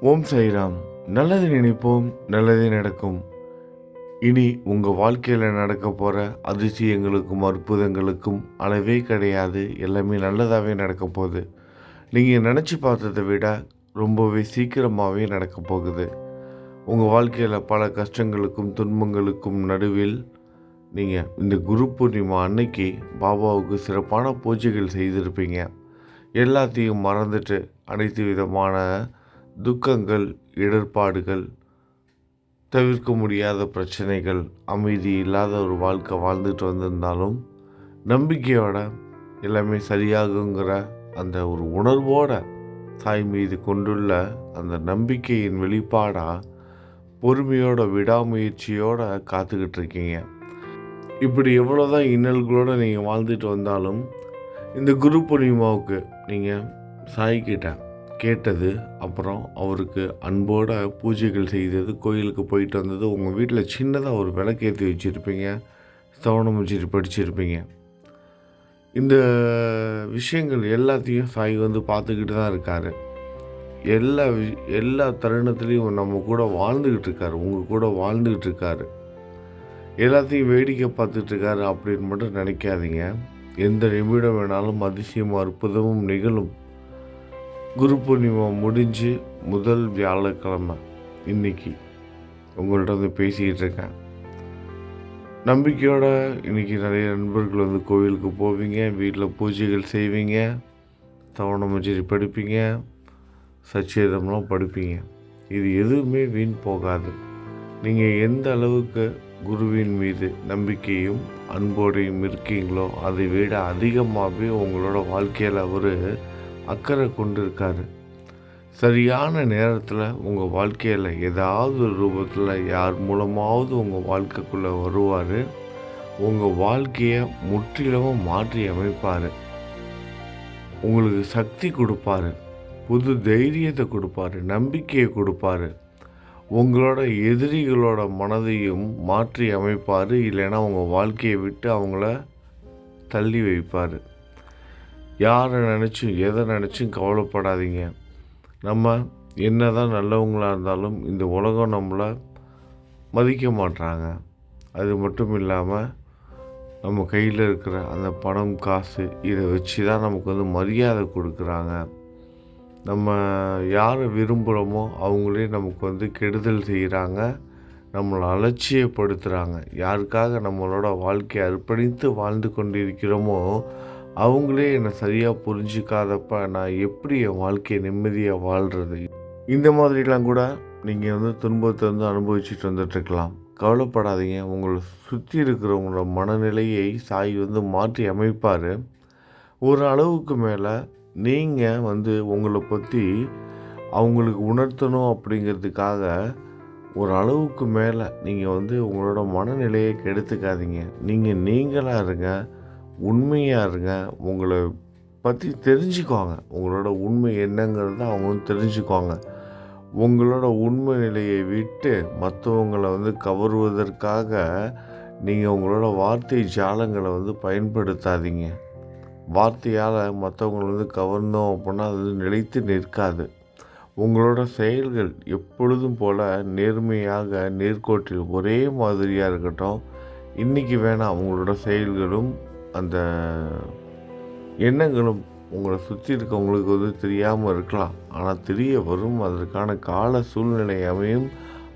ஓம் சைராம் நல்லது நினைப்போம் நல்லதே நடக்கும். இனி உங்கள் வாழ்க்கையில் நடக்க போகிற அதிசயங்களுக்கும் அற்புதங்களுக்கும் அளவே கிடையாது. எல்லாமே நல்லதாகவே நடக்க போகுது. நீங்கள் நினச்சி பார்த்ததை விட ரொம்பவே சீக்கிரமாகவே நடக்க போகுது. உங்கள் வாழ்க்கையில் பல கஷ்டங்களுக்கும் துன்பங்களுக்கும் நடுவில் நீங்கள் இந்த குரு பூர்ணிமா அன்னைக்கு பாபாவுக்கு சிறப்பான பூஜைகள் செய்திருப்பீங்க. எல்லாத்தையும் மறந்துட்டு அனைத்து விதமான துக்கங்கள் இடர்பாடுகள் தவிர்க்க முடியாத பிரச்சனைகள் அமைதி இல்லாத ஒரு வாழ்க்கை வாழ்ந்துட்டு வந்திருந்தாலும் நம்பிக்கையோட எல்லாமே சரியாகுங்கிற அந்த ஒரு உணர்வோட தாய் மீது கொண்டுள்ள அந்த நம்பிக்கையின் வெளிப்பாடாக பொறுமையோட விடாமுயற்சியோட காத்துக்கிட்டு இருக்கீங்க. இப்படி எவ்வளோதான் இன்னல்களோடு நீங்கள் வாழ்ந்துட்டு வந்தாலும் இந்த குரு பூர்ணிமாவுக்கு நீங்கள் சாய்கிட்ட கேட்டது அப்புறம் அவருக்கு அன்போடு பூஜைகள் செய்தது கோயிலுக்கு போயிட்டு வந்தது. உங்கள் வீட்டில் சின்னதாக ஒரு விளக்கேற்றி வச்சுருப்பீங்க சவணம் வச்சுட்டு படிச்சிருப்பீங்க. இந்த விஷயங்கள் எல்லாத்தையும் சாய் வந்து பார்த்துக்கிட்டு தான் இருக்கார். எல்லா வி- எல்லா தருணத்துலேயும் நம்ம கூட வாழ்ந்துக்கிட்டு இருக்காரு உங்கள் கூட வாழ்ந்துக்கிட்டு இருக்காரு. எல்லாத்தையும் வேடிக்கை பார்த்துட்ருக்காரு அப்படின்னு மட்டும் நினைக்காதீங்க. எந்த நிமிடம் வேணாலும் அதிசயமும் அற்புதமும் நிகழும். குரு பூர்ணிமா முடிஞ்சு முதல் வியாழக்கிழமை இன்னைக்கு உங்கள்கிட்ட வந்து பேசிக்கிட்டு இருக்கேன். நம்பிக்கையோட இன்னைக்கு நிறைய நண்பர்கள் வந்து கோவிலுக்கு போவீங்க வீட்டில் பூஜைகள் செய்வீங்க தவணமஞ்சரி படிப்பீங்க சச்சேதம்லாம் படிப்பீங்க. இது எதுவுமே வீண் போகாது. நீங்கள் எந்த அளவுக்கு குருவின் மீது நம்பிக்கையும் அன்போடையும் இருக்கீங்களோ அதை விட அதிகமாகவே உங்களோட வாழ்க்கையில் அவர் அக்கறை கொண்டிருக்காரு. சரியான நேரத்தில் உங்கள் வாழ்க்கையில் ஏதாவது ஒரு ரூபத்தில் யார் மூலமாவது உங்கள் வாழ்க்கைக்குள்ளே வருவார் உங்கள் வாழ்க்கையை முற்றிலும் மாற்றி அமைப்பார். உங்களுக்கு சக்தி கொடுப்பாரு புது தைரியத்தை கொடுப்பாரு நம்பிக்கையை கொடுப்பாரு. உங்களோட எதிரிகளோட மனதையும் மாற்றி அமைப்பார் இல்லைன்னா உங்கள் வாழ்க்கையை விட்டு அவங்கள தள்ளி வைப்பார். யாரை நினச்சும் எதை நினச்சும் கவலைப்படாதீங்க. நம்ம என்ன தான் நல்லவங்களாக இருந்தாலும் இந்த உலகம் நம்மளை மதிக்க மாட்டாங்க அது மட்டும் இல்லாமல் நம்ம கையில் இருக்கிற அந்த பணம் காசு இதை வச்சு தான் நமக்கு வந்து மரியாதை கொடுக்குறாங்க. நம்ம யாரை விரும்புகிறோமோ அவங்களே நமக்கு வந்து கெடுதல் செய்கிறாங்க நம்மளை அலட்சியப்படுத்துகிறாங்க யாருக்காக நம்மளோட வாழ்க்கையை அர்ப்பணித்து வாழ்ந்து கொண்டிருக்கிறோமோ அவங்களே என்னை சரியாக புரிஞ்சிக்காதப்ப நான் எப்படி என் வாழ்க்கையை நிம்மதியாக வாழ்கிறது இந்த மாதிரிலாம் கூட நீங்கள் வந்து துன்பத்தை வந்து அனுபவிச்சுட்டு வந்துட்டுருக்கலாம். கவலைப்படாதீங்க. உங்களை சுற்றி இருக்கிறவங்களோட மனநிலையை சாய் வந்து மாற்றி அமைப்பார். ஒரு அளவுக்கு மேலே நீங்கள் வந்து உங்களை பற்றி அவங்களுக்கு உணர்த்தணும் அப்படிங்கிறதுக்காக ஒரு அளவுக்கு மேலே நீங்கள் வந்து உங்களோட மனநிலையை கெடுத்துக்காதீங்க. நீங்கள் நீங்களாக இருங்க. உண்மையாக இருங்க. உங்களை பற்றி தெரிஞ்சுக்குவாங்க. உங்களோட உண்மை என்னங்கிறத அவங்க தெரிஞ்சுக்குவாங்க. உங்களோட உண்மை நிலையை விட்டு மற்றவங்களை வந்து கவருவதற்காக நீங்கள் உங்களோட வார்த்தை ஜாலங்களை வந்து பயன்படுத்தாதீங்க. வார்த்தையால் மற்றவங்களை வந்து கவர்ந்தோம் அப்படின்னா அது வந்து நிலைத்து நிற்காது. உங்களோட செயல்கள் எப்பொழுதும் போல் நேர்மையாக நேர்கோட்டில் ஒரே மாதிரியாக இருக்கட்டும். இன்றைக்கி வேணாம் உங்களோட செயல்களும் அந்த எண்ணங்களும் உங்களை சுற்றி இருக்கவங்களுக்கு வந்து தெரியாமல் இருக்கலாம். ஆனால் தெரிய வரும். அதற்கான கால சூழ்நிலை அமையும்.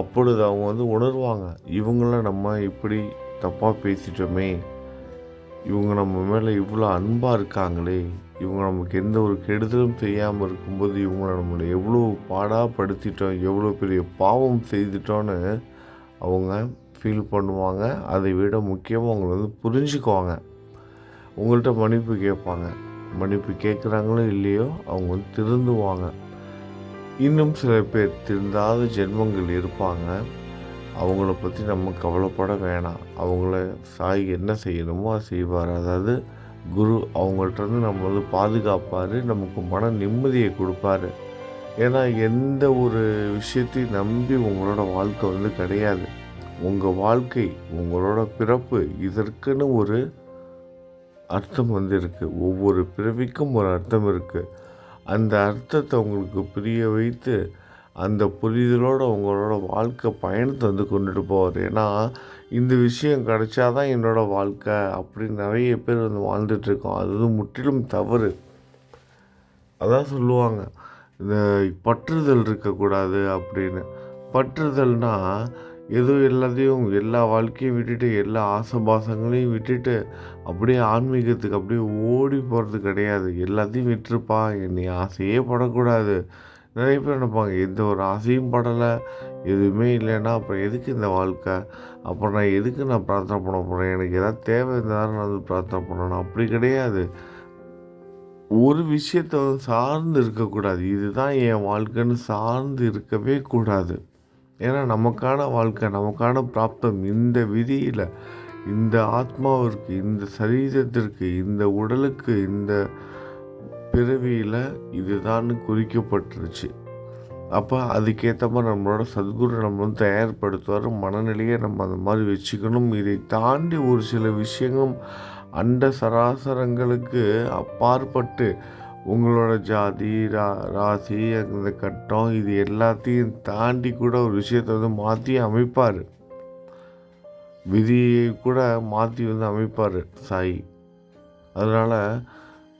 அப்பொழுது அவங்க வந்து உணர்வாங்க. இவங்கள நம்ம இப்படி தப்பாக பேசிட்டோமே. இவங்க நம்ம மேலே இவ்வளோ அன்பாக இருக்காங்களே. இவங்க நமக்கு எந்த ஒரு கெடுதலும் செய்யாமல் இருக்கும்போது இவங்கள நம்மளை எவ்வளோ பாடாப்படுத்திட்டோம் எவ்வளோ பெரிய பாவம் செய்துட்டோன்னு அவங்க ஃபீல் பண்ணுவாங்க. அதை விட முக்கியமாக அவங்க வந்து புரிஞ்சுக்குவாங்க. உங்கள்கிட்ட மன்னிப்பு கேட்பாங்க. மன்னிப்பு கேட்குறாங்களோ இல்லையோ அவங்க வந்து திருந்துவாங்க. இன்னும் சில பேர் திருந்தாத ஜென்மங்கள் இருப்பாங்க. அவங்கள பற்றி நம்ம கவலைப்பட வேணாம். அவங்கள சாய் என்ன செய்யணுமோ அதை செய்வார். அதாவது குரு அவங்கள்ட்ட இருந்து நம்ம வந்து பாதுகாப்பார். நமக்கு மன நிம்மதியை கொடுப்பாரு. ஏன்னா எந்த ஒரு விஷயத்தையும் நம்பி உங்களோட வாழ்க்கை வந்து கிடையாது. உங்கள் வாழ்க்கை உங்களோட பிறப்பு இதற்குன்னு ஒரு அர்த்தம் வந்து இருக்குது ஒவ்வொரு பிறவிக்கும் ஒரு அர்த்தம் இருக்குது அந்த அர்த்தத்தை உங்களுக்கு புரிய வைத்து அந்த புரிதலோடு உங்களோட வாழ்க்கை பயணத்தை வந்து கொண்டுட்டு போவார். ஏன்னா இந்த விஷயம் கிடைச்சா தான் என்னோடய வாழ்க்கை அப்படின்னு நிறைய பேர் வந்து வாழ்ந்துட்டுருக்கோம் அது வந்து முற்றிலும் தவறு. அதான் சொல்லுவாங்க. இந்த பற்றுதல் இருக்கக்கூடாது அப்படின்னு. பற்றுதல்னால் ஏதோ எல்லாத்தையும் எல்லா வாழ்க்கையும் விட்டுட்டு எல்லா ஆசபாசங்களையும் விட்டுட்டு அப்படியே ஆன்மீகத்துக்கு அப்படியே ஓடி போகிறது கிடையாது. எல்லாத்தையும் விட்டுருப்பா. என்னை ஆசையே படக்கூடாது. நிறைய பேர் நினைப்பாங்க எந்த ஒரு ஆசையும் படலை. எதுவுமே இல்லைன்னா அப்புறம் எதுக்கு இந்த வாழ்க்கை? அப்புறம் நான் எதுக்கு நான் பிரார்த்தனை பண்ண போகிறேன் எனக்கு எதாவது தேவை இருந்தாலும் நான் வந்து பிரார்த்தனை பண்ணணும். அப்படி கிடையாது. ஒரு விஷயத்தை வந்து சார்ந்து இருக்கக்கூடாது. இதுதான் என் வாழ்க்கைன்னு சார்ந்து இருக்கவே கூடாது. ஏன்னா நமக்கான வாழ்க்கை நமக்கான பிராப்தம் இந்த விதியில் இந்த ஆத்மாவிற்கு இந்த சரீரத்திற்கு இந்த உடலுக்கு இந்த பிறவியில் இதுதான் குறிக்கப்பட்டுருச்சு. அப்போ அதுக்கேற்ற மாதிரி நம்மளோட சத்குரு நம்ம வந்து தயார்படுத்துவார். மனநிலையை நம்ம அந்த மாதிரி வச்சுக்கணும். இதை தாண்டி ஒரு சில விஷயங்களும் அண்ட சராசரங்களுக்கு அப்பாற்பட்டு உங்களோட ஜாதி ரா ராசி அந்த கட்டம் இது எல்லாத்தையும் தாண்டி கூட ஒரு விஷயத்தை வந்து மாற்றி அமைப்பார். விதியை கூட மாற்றி வந்து அமைப்பார் சாய். அதனால்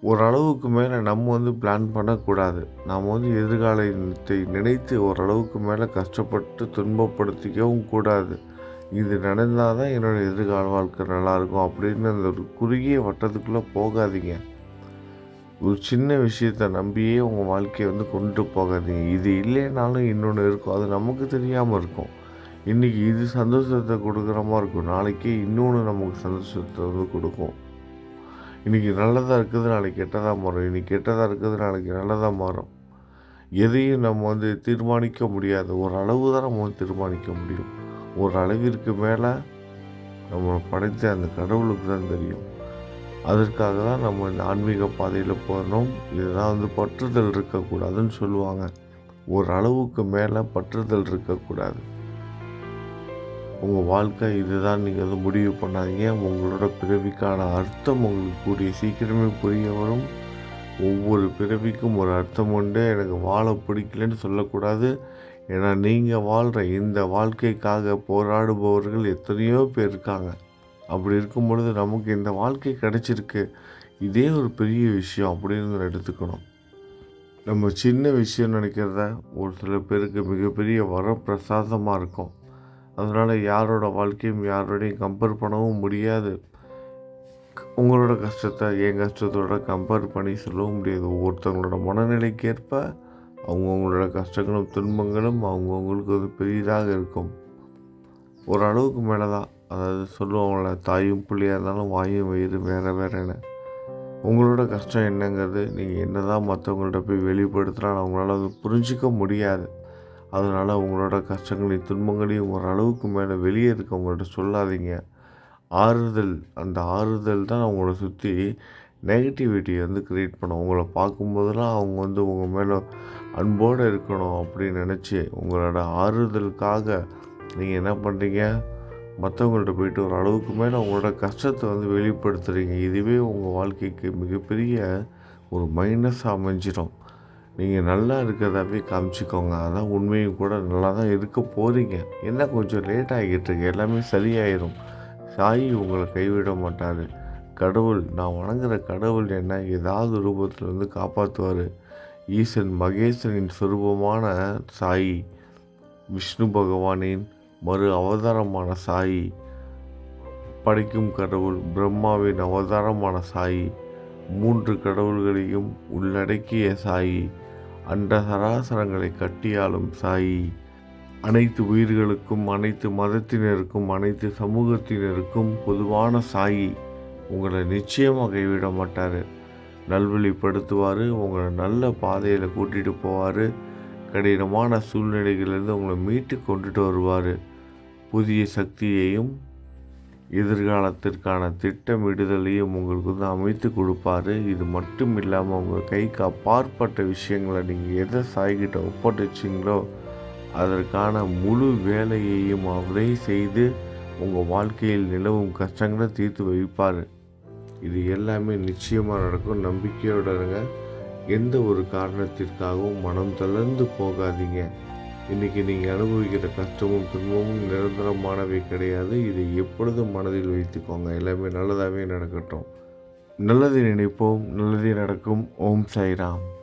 ஓரளவுக்கு மேலே நம்ம வந்து பிளான் பண்ணக்கூடாது. நாம் வந்து எதிர்காலத்தை நினைத்து ஓரளவுக்கு மேலே கஷ்டப்பட்டு துன்பப்படுத்திக்கவும் கூடாது. இது நடந்தால் தான் என்னோடய எதிர்கால வாழ்க்கை நல்லாயிருக்கும் அப்படின்னு அந்த ஒரு குறுகிய வட்டத்துக்குள்ளே போகாதீங்க. ஒரு சின்ன விஷயத்தை நம்பியே உங்கள் வாழ்க்கையை வந்து கொண்டு போகாதீங்க. இது இல்லைனாலும் இன்னொன்று இருக்கும். அது நமக்கு தெரியாமல் இருக்கும். இன்றைக்கி இது சந்தோஷத்தை கொடுக்குற மாதிரி இருக்கும். நாளைக்கே இன்னொன்று நமக்கு சந்தோஷத்தை வந்து கொடுக்கும். இன்றைக்கி நல்லதாக இருக்குது நாளைக்கு கெட்டதாக மாறும். இன்றைக்கி கெட்டதாக இருக்குது நாளைக்கு நல்லதாக மாறும். எதையும் நம்ம வந்து தீர்மானிக்க முடியாது. ஒரு அளவு தான் நம்ம வந்து தீர்மானிக்க முடியும். ஒரு அளவிற்கு மேலே நம்ம படைத்த அந்த கடவுளுக்கு தான் தெரியும். அதற்காக தான் நம்ம இந்த ஆன்மீக பாதையில் போகணும் இதுதான் வந்து பற்றுதல் இருக்கக்கூடாதுன்னு சொல்லுவாங்க. ஒரு அளவுக்கு மேலே பற்றுதல் இருக்கக்கூடாது. உங்கள் வாழ்க்கை இதுதான். நீங்கள் வந்து முடிவு பண்ணாதீங்க. உங்களோட பிறவிக்கான அர்த்தம் உங்களுக்கு கூடிய சீக்கிரமே புரிய வரும். ஒவ்வொரு பிறவிக்கும் ஒரு அர்த்தம் உண்டு. எனக்கு வாழ பிடிக்கலன்னு சொல்லக்கூடாது. ஏன்னா நீங்கள் வாழ்கிற இந்த வாழ்க்கைக்காக போராடுபவர்கள் எத்தனையோ பேர் இருக்காங்க. அப்படி இருக்கும் பொழுது நமக்கு இந்த வாழ்க்கை கிடச்சிருக்கு. இதே ஒரு பெரிய விஷயம் அப்படின்னு எடுத்துக்கணும். நம்ம சின்ன விஷயம் நினைக்கிறத ஒரு சில பேருக்கு மிகப்பெரிய வரப்பிரசாதமாக இருக்கும். அதனால் யாரோட வாழ்க்கையும் யாரோடையும் கம்பேர் பண்ணவும் முடியாது. உங்களோட கஷ்டத்தை என் கஷ்டத்தோட கம்பேர் பண்ணி சொல்லவும் முடியாது. ஒவ்வொருத்தவங்களோட மனநிலைக்கேற்ப அவங்கவுங்களோட கஷ்டங்களும் துன்பங்களும் அவங்கவுங்களுக்கு வந்து பெரியதாக இருக்கும். ஓரளவுக்கு மேலே தான் அதாவது சொல்லுவாங்கள தாயும் பிள்ளையாக இருந்தாலும் வாயும் வயிறு வேறு என்ன. உங்களோட கஷ்டம் என்னங்கிறது நீங்கள் என்ன தான் மற்றவங்கள்ட்ட போய் வெளிப்படுத்தினாலும் அவங்களால அது புரிஞ்சிக்க முடியாது. அதனால் உங்களோட கஷ்டங்களையும் துன்பங்களையும் ஓரளவுக்கு மேலே வெளியே இருக்கவங்கள்ட்ட சொல்லாதீங்க. ஆறுதல் அந்த ஆறுதல் தான் அவங்கள சுற்றி நெகட்டிவிட்டியை வந்து க்ரியேட் பண்ணும். உங்களை பார்க்கும்போதெல்லாம் அவங்க வந்து உங்கள் மேலே அன்போடு இருக்கணும் அப்படின்னு நினச்சி உங்களோட ஆறுதலுக்காக நீங்கள் என்ன பண்ணுறீங்க மற்றவங்கள்ட்ட போயிட்டு ஒரு அளவுக்கு மேலே உங்களோட கஷ்டத்தை வந்து வெளிப்படுத்துகிறீங்க இதுவே உங்கள் வாழ்க்கைக்கு மிகப்பெரிய ஒரு மைனஸ் அமைஞ்சிடும். நீங்கள் நல்லா இருக்கிறதாவே காமிச்சிக்கோங்க. அதான் உண்மையும் கூட நல்லா தான் இருக்க போகிறீங்க என்ன கொஞ்சம் லேட் ஆகிட்டு இருக்கு. எல்லாமே சரியாயிடும் சாயி உங்களை கைவிட மாட்டார். கடவுள் நான் வணங்குற கடவுள் என்ன ஏதாவது ரூபத்தில் வந்து காப்பாற்றுவார் ஈசன் மகேசனின் சுரூபமான சாயி விஷ்ணு பகவானின் மறு அவதாரமான சாயி. படைக்கும் கடவுள் பிரம்மாவின் அவதாரமான சாயி. மூன்று கடவுள்களையும் உள்ளடக்கிய சாயி. அண்ட சராசரங்களை கட்டியாலும் சாயி. அனைத்து உயிர்களுக்கும் அனைத்து மதத்தினருக்கும் அனைத்து சமூகத்தினருக்கும் பொதுவான சாயி. உங்களை நிச்சயமாக கைவிட மாட்டார். நல்வழிப்படுத்துவார் உங்களை நல்ல பாதையில் கூட்டிகிட்டு போவார். கடினமான சூழ்நிலைகளிலிருந்து உங்களை மீட்டு கொண்டுட்டு வருவார். புதிய சக்தியையும் எதிர்காலத்திற்கான திட்டமிடுதலையும் உங்களுக்கு வந்து அமைத்து கொடுப்பாரு. இது மட்டும் இல்லாமல் உங்கள் கைக்கு அப்பாற்பட்ட விஷயங்களை நீங்கள் எதை சாய்கிட்ட ஒப்படைச்சிங்களோ அதற்கான முழு வேலையையும் அவரே செய்து உங்கள் வாழ்க்கையில் நிலவும் கஷ்டங்களை தீர்த்து வைப்பார். இது எல்லாமே நிச்சயமாக நடக்கும். நம்பிக்கையோடு இருங்க. எந்த ஒரு காரணத்திற்காகவும் மனம் தளர்ந்து போகாதீங்க. இன்றைக்கி நீங்கள் அனுபவிக்கிற கஷ்டமும் துன்பமும் நிரந்தரமானவை கிடையாது. இதை எப்பொழுதும் மனதில் வைத்துக்கோங்க. எல்லாமே நல்லதாகவே நடக்கட்டும். நல்லதை நினைப்போம். நல்லதே நடக்கும். ஓம் சாய்ராம்.